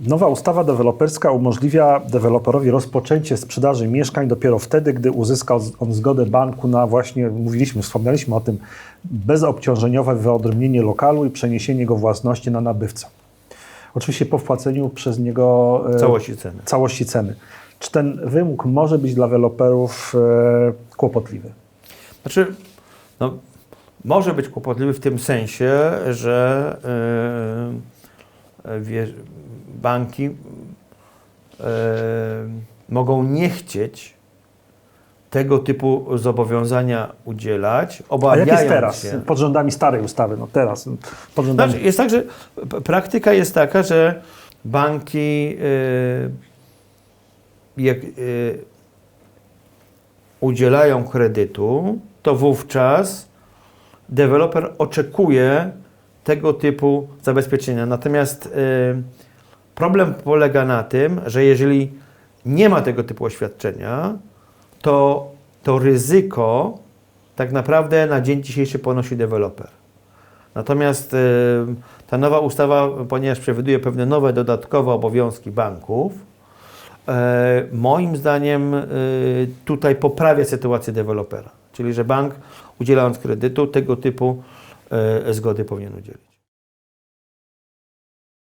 Nowa ustawa deweloperska umożliwia deweloperowi rozpoczęcie sprzedaży mieszkań dopiero wtedy, gdy uzyska on zgodę banku na właśnie, mówiliśmy, wspomnieliśmy o tym, bezobciążeniowe wyodrębnienie lokalu i przeniesienie go własności na nabywcę. Oczywiście po wpłaceniu przez niego e, Całości ceny. całości ceny. Czy ten wymóg może być dla deweloperów e, kłopotliwy? Znaczy, no, może być kłopotliwy w tym sensie, że yy, banki yy, mogą nie chcieć tego typu zobowiązania udzielać, A obawiając jak jest teraz, się. pod rządami starej ustawy? No teraz, pod rządami... Znaczy, jest tak, że praktyka jest taka, że banki yy, jak yy, udzielają kredytu, to wówczas deweloper oczekuje tego typu zabezpieczenia. Natomiast yy, problem polega na tym, że jeżeli nie ma tego typu oświadczenia, to to ryzyko tak naprawdę na dzień dzisiejszy ponosi deweloper. Natomiast y, ta nowa ustawa, ponieważ przewiduje pewne nowe dodatkowe obowiązki banków, e, moim zdaniem y, tutaj poprawia sytuację dewelopera. Czyli, że bank udzielając kredytu tego typu zgody powinien udzielić.